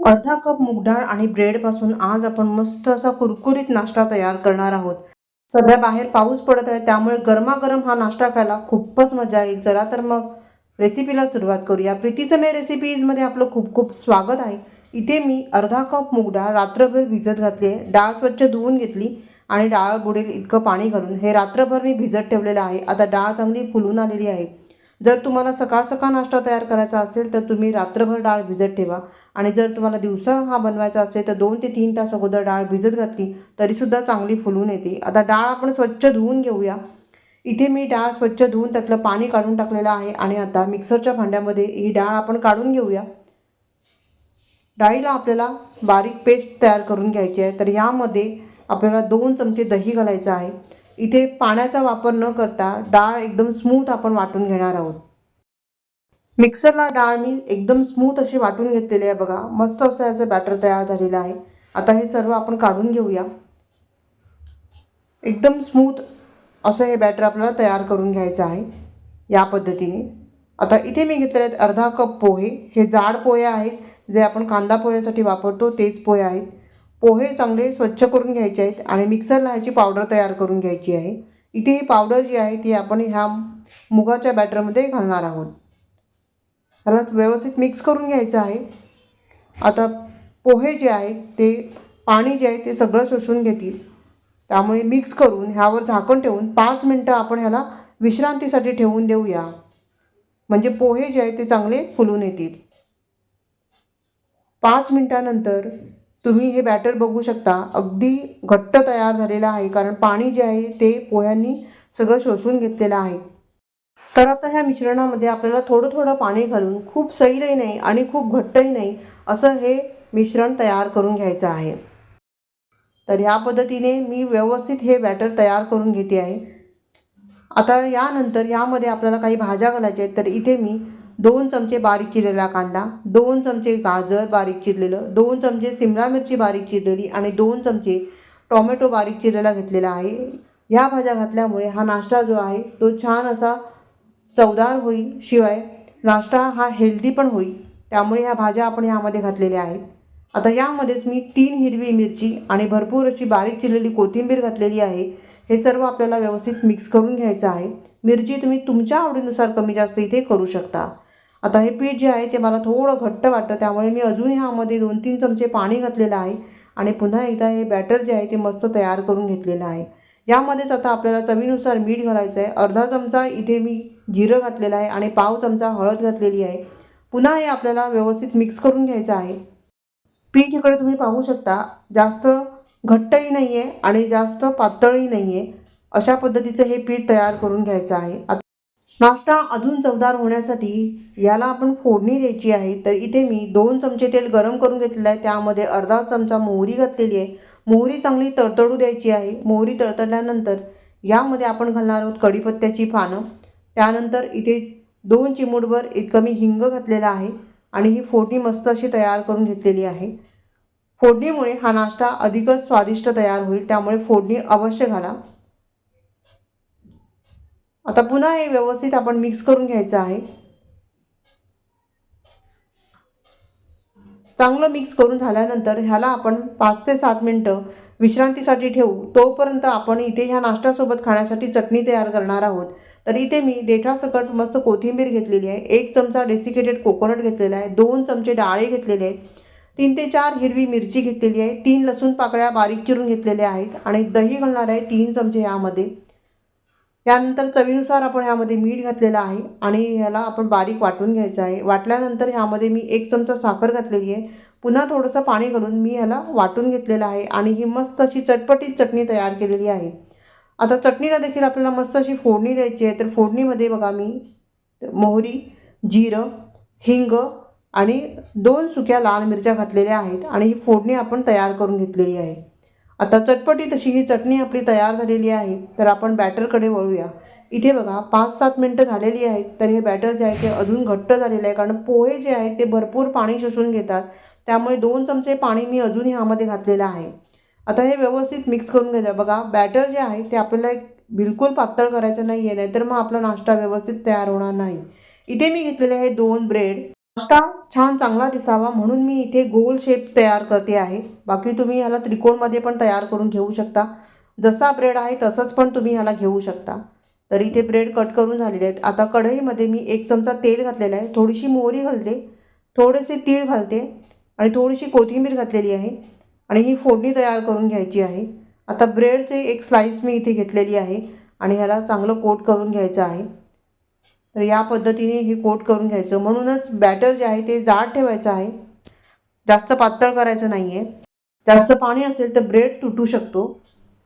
अर्धा कप मूग डाळ आणि ब्रेडपासून आज आपण मस्त असा कुरकुरीत नाश्ता तयार करणार आहोत. सध्या बाहेर पाऊस पडत आहे त्यामुळे गरमागरम हा नाश्ता खायला खूपच मजा येईल. चला तर मग रेसिपीला सुरुवात करूया. प्रीतीसमय रेसिपीजमध्ये आपलं खूप खूप स्वागत आहे. इथे मी अर्धा कप मूग डाळ रात्रभर भिजत घातली आहे. डाळ स्वच्छ धुवून घेतली आणि डाळ बुडेल इतकं पाणी घालून हे रात्रभर मी भिजत ठेवलेलं आहे. आता डाळ चांगली फुलून आलेली आहे. जर तुम्हाला सकाळ सकाळ नाश्ता तयार करायचा असेल तर तुम्ही रात्रभर डाळ भिजत ठेवा. आणि जर तुम्हाला दिवसा हा बनवायचा असेल तर दोन ते तीन तास अगोदर डाळ भिजत घातली तरीसुद्धा चांगली फुलून येते. आता डाळ आपण स्वच्छ धुवून घेऊया. इथे मी डाळ स्वच्छ धुवून त्यातलं पाणी काढून टाकलेलं आहे आणि आता मिक्सरच्या भांड्यामध्ये ही डाळ आपण काढून घेऊया. डाळीला आपल्याला बारीक पेस्ट तयार करून घ्यायची आहे. तर यामध्ये आपल्याला दोन चमचे दही घालायचं आहे. इथे पाण्याचा वापर न करता डाळ एकदम स्मूथ आपण वाटून घेणार आहोत. मिक्सरला डाळ मी एकदम स्मूथ अशी वाटून घेतलेली आहे बघा. मस्त असं याचं बॅटर तयार झालेलं आहे. आता हे सर्व आपण काढून घेऊया. एकदम स्मूथ असं हे बॅटर आपल्याला तयार करून घ्यायचं आहे या पद्धतीने. आता इथे मी घेतलेले आहेत अर्धा कप पोहे. हे जाड पोहे आहेत. जे आपण कांदा पोह्यासाठी वापरतो तेच पोहे आहेत. पोहे चांगले स्वच्छ करून घ्यायचे आहेत आणि मिक्सरला ह्याची पावडर तयार करून घ्यायची आहे. इथे ही पावडर जी आहे ती आपण ह्या मुगाच्या बॅटरमध्ये घालणार आहोत. ह्याला व्यवस्थित मिक्स करून घ्यायचं आहे. आता पोहे जे आहे ते पाणी जे आहे ते सगळं शोषून घेतील. त्यामुळे मिक्स करून ह्यावर झाकण ठेवून पाच मिनटं आपण ह्याला विश्रांतीसाठी ठेवून देऊया. म्हणजे पोहे जे आहे ते चांगले फुलून येतील. पाच मिनटानंतर तुम्ही हे बॅटर बघू शकता. अगदी घट्ट तयार झालेलं आहे. कारण पाणी जे आहे ते पोह्यांनी सगळं शोषून घेतलेलं आहे. तर आता ह्या मिश्रणामध्ये आपल्याला थोडं थोडं पाणी घालून खूप सैलही नाही आणि खूप घट्टही नाही असं हे मिश्रण तयार करून घ्यायचं आहे. तर ह्या पद्धतीने मी व्यवस्थित हे बॅटर तयार करून घेते आहे. आता यानंतर यामध्ये आपल्याला काही भाज्या घालायच्या आहेत. तर इथे मी दोन चमचे बारीक चिरलेला कांदा दोन चमचे गाजर बारीक चिरलेलं दोन चमचे सिमला मिरची बारीक चिरलेली आणि दोन चमचे टॉमॅटो बारीक चिरलेला घेतलेला आहे. ह्या भाज्या घातल्यामुळे हा नाश्ता जो आहे तो छान असा चवदार होईल. शिवाय नाश्ता हा हेल्दी पण होईल. त्यामुळे ह्या भाज्या आपण ह्यामध्ये घातलेल्या आहेत. आता यामध्येच मी तीन हिरवी मिरची आणि भरपूर अशी बारीक चिरलेली कोथिंबीर घातलेली आहे. हे सर्व आपल्याला व्यवस्थित मिक्स करून घ्यायचं आहे. मिरची तुम्ही तुमच्या आवडीनुसार कमी जास्त इथे करू शकता. आता हे पीठ जे आहे ते मला थोडं घट्ट वाटतं त्यामुळे मी अजून ह्यामध्ये दोन तीन चमचे पाणी घातलेलं आहे आणि पुन्हा एकदा हे बॅटर जे आहे ते मस्त तयार करून घेतलेलं आहे. यामध्येच आता आपल्याला चवीनुसार मीठ घालायचं आहे अर्धा चमचा इथे मी जिरं घातलेलं आहे आणि पाव चमचा हळद घातलेली आहे. पुन्हा हे आपल्याला व्यवस्थित मिक्स करून घ्यायचं आहे. पीठ इकडे तुम्ही पाहू शकता जास्त घट्टही नाही आहे आणि जास्त पातळही नाही आहे अशा पद्धतीचं हे पीठ तयार करून घ्यायचं आहे. आता नाश्ता अजून चवदार होण्यासाठी याला आपण फोडणी द्यायची आहे. तर इथे मी दोन चमचे तेल गरम करून घेतलेलं आहे. त्यामध्ये अर्धा चमचा मोहरी घातलेली आहे. मोहरी चांगली तडतडू द्यायची आहे. मोहरी तडतडल्यानंतर यामध्ये आपण घालणार आहोत कढीपत्त्याची पानं त्यानंतर इथे दोन चिमूटभर इतकं मी हिंग घातलेला आहे आणि ही फोडणी मस्त अशी तयार करून घेतलेली आहे. फोडणीमुळे हा नाश्ता अधिकच स्वादिष्ट तयार होईल. त्यामुळे फोडणी अवश्य घाला. आता पुन्हा हे व्यवस्थित आपण मिक्स करून घ्यायचं आहे. चांगलं मिक्स करून झाल्यानंतर ह्याला आपण पाच ते सात मिनटं विश्रांतीसाठी ठेवू. तोपर्यंत आपण इथे ह्या नाश्त्यासोबत खाण्यासाठी चटणी तयार करणार आहोत. तर इथे मी देठासकट मस्त कोथिंबीर घेतलेली आहे. एक चमचा डेसिकेटेड कोकोनट घेतलेला आहे. दोन चमचे डाळे घेतलेले आहेत. तीन ते चार हिरवी मिरची घेतलेली आहे. तीन लसूण पाकळ्या बारीक चिरून घेतलेल्या आहेत. आणि दही घालणार आहे तीन चमचे यामध्ये. त्यानंतर चवीनुसार आपण ह्यामध्ये मीठ घातलेलं आहे आणि ह्याला आपण बारीक वाटून घ्यायचं आहे. वाटल्यानंतर ह्यामध्ये मी एक चमचा साखर घातलेली आहे. पुन्हा थोडंसं पाणी घालून मी ह्याला वाटून घेतलेलं आहे आणि ही मस्त अशी चटपटीत चटणी तयार केलेली आहे. आता चटणीला देखील आपल्याला मस्त अशी फोडणी द्यायची आहे. तर फोडणीमध्ये बघा मी मोहरी जिरं हिंग आणि दोन सुक्या लाल मिरच्या घातलेल्या आहेत आणि ही फोडणी आपण तयार करून घेतलेली आहे. आता चटपटी तशी ही चटणी आपली तयार झालेली आहे तर आपण बॅटरकडे वळूया. इथे बघा पाच सात मिनटं झालेली आहेत तर हे बॅटर जे आहे ते अजून घट्ट झालेलं आहे कारण पोहे जे आहेत ते भरपूर पाणी शोषून घेतात. त्यामुळे दोन चमचे पाणी मी अजून ह्यामध्ये घातलेलं आहे. आता हे व्यवस्थित मिक्स करून घ्यायचं बघा बॅटर जे आहे ते आपल्याला एक बिलकुल पातळ करायचं नाही आहे नाहीतर मग आपला नाश्ता व्यवस्थित तयार होणार नाही. इथे मी घेतलेले आहे दोन ब्रेड. नाश्ता छान चांगला दिसावा म्हणून मी इथे गोल शेप तयार करते आहे. बाकी तुम्ही ह्याला त्रिकोणमध्ये पण तयार करून घेऊ शकता. जसा ब्रेड आहे तसंच पण तुम्ही ह्याला घेऊ शकता. तर इथे ब्रेड कट करून झालेले आहेत. आता कढईमध्ये मी एक चमचा तेल घातलेलं आहे. थोडीशी मोहरी घालते. थोडेसे तीळ घालते. आणि थोडीशी कोथिंबीर घातलेली आहे. आणि ही फोडणी तयार करून घ्यायची आहे. आता ब्रेडचे एक स्लाईस मी इथे घेतलेली आहे. आणि ह्याला चांगलं कोट करून घ्यायचं आहे. तर या पद्धतीने हे कोट करून घ्यायचं. म्हणूनच बॅटर जे आहे ते जाड ठेवायचं आहे. जास्त पातळ करायचं नाही आहे जास्त पाणी असेल तर ब्रेड तुटू शकतो.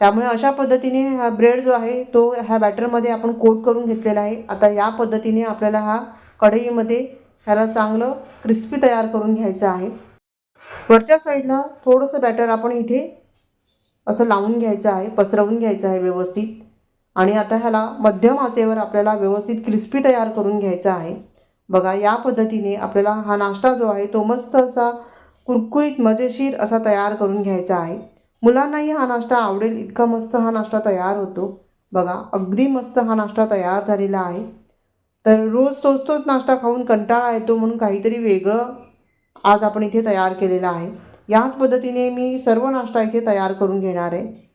त्यामुळे अशा पद्धतीने हा ब्रेड जो आहे तो ह्या बॅटरमध्ये आपण कोट करून घेतलेला आहे. आता या पद्धतीने आपल्याला हा कढईमध्ये ह्याला चांगलं क्रिस्पी तयार करून घ्यायचं आहे. वरच्या साईडला थोडंसं बॅटर आपण इथे असं लावून घ्यायचं आहे. पसरवून घ्यायचं आहे व्यवस्थित. आणि आता ह्याला मध्यम आचेवर आपल्याला व्यवस्थित क्रिस्पी तयार करून घ्यायचा आहे. बघा या पद्धतीने आपल्याला हा नाश्ता जो आहे तो मस्त असा कुरकुरीत मजेशीर असा तयार करून घ्यायचा आहे. मुलांनाही हा नाश्ता आवडेल इतका मस्त हा नाश्ता तयार होतो. बघा अगदी मस्त हा नाश्ता तयार झालेला आहे. तर रोज तोच तोच नाश्ता खाऊन कंटाळा येतो म्हणून काहीतरी वेगळं आज आपण इथे तयार केलेलं आहे. याच पद्धतीने मी सर्व नाश्ता इथे तयार करून घेणार आहे.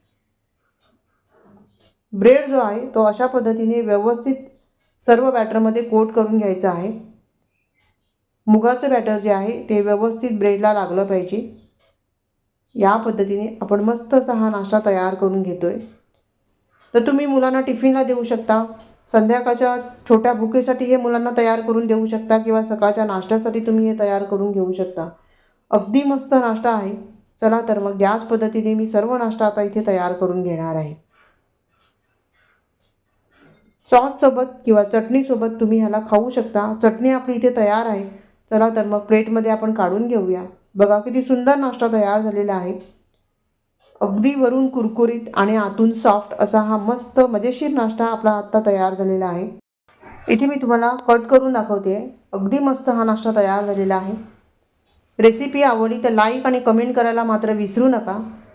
ब्रेड जो आहे तो अशा पद्धतीने व्यवस्थित सर्व बॅटरमध्ये कोट करून घ्यायचा आहे. मुगाचं बॅटर जे आहे ते व्यवस्थित ब्रेडला लागलं पाहिजे. या पद्धतीने आपण मस्त असा हा नाश्ता तयार करून घेतो आहे तर तुम्ही मुलांना टिफिनला देऊ शकता. संध्याकाळच्या छोट्या भुकेसाठी हे मुलांना तयार करून देऊ शकता किंवा सकाळच्या नाश्त्यासाठी तुम्ही हे तयार करून घेऊ शकता. अगदी मस्त नाश्ता आहे. चला तर मग याच पद्धतीने मी सर्व नाश्ता आता इथे तयार करून घेणार आहे. सॉससोबत किंवा चटणीसोबत तुम्ही ह्याला खाऊ शकता. चटणी आपली इथे तयार आहे. चला तर मग प्लेटमध्ये आपण काढून घेऊया. बघा किती सुंदर नाश्ता तयार झालेला आहे. अगदी वरून कुरकुरीत आणि आतून सॉफ्ट असा हा मस्त मजेशीर नाश्ता आपला आत्ता तयार झालेला आहे. इथे मी तुम्हाला कट करून दाखवते. अगदी मस्त हा नाश्ता तयार झालेला आहे. रेसिपी आवडली तर लाईक आणि कमेंट करायला मात्र विसरू नका.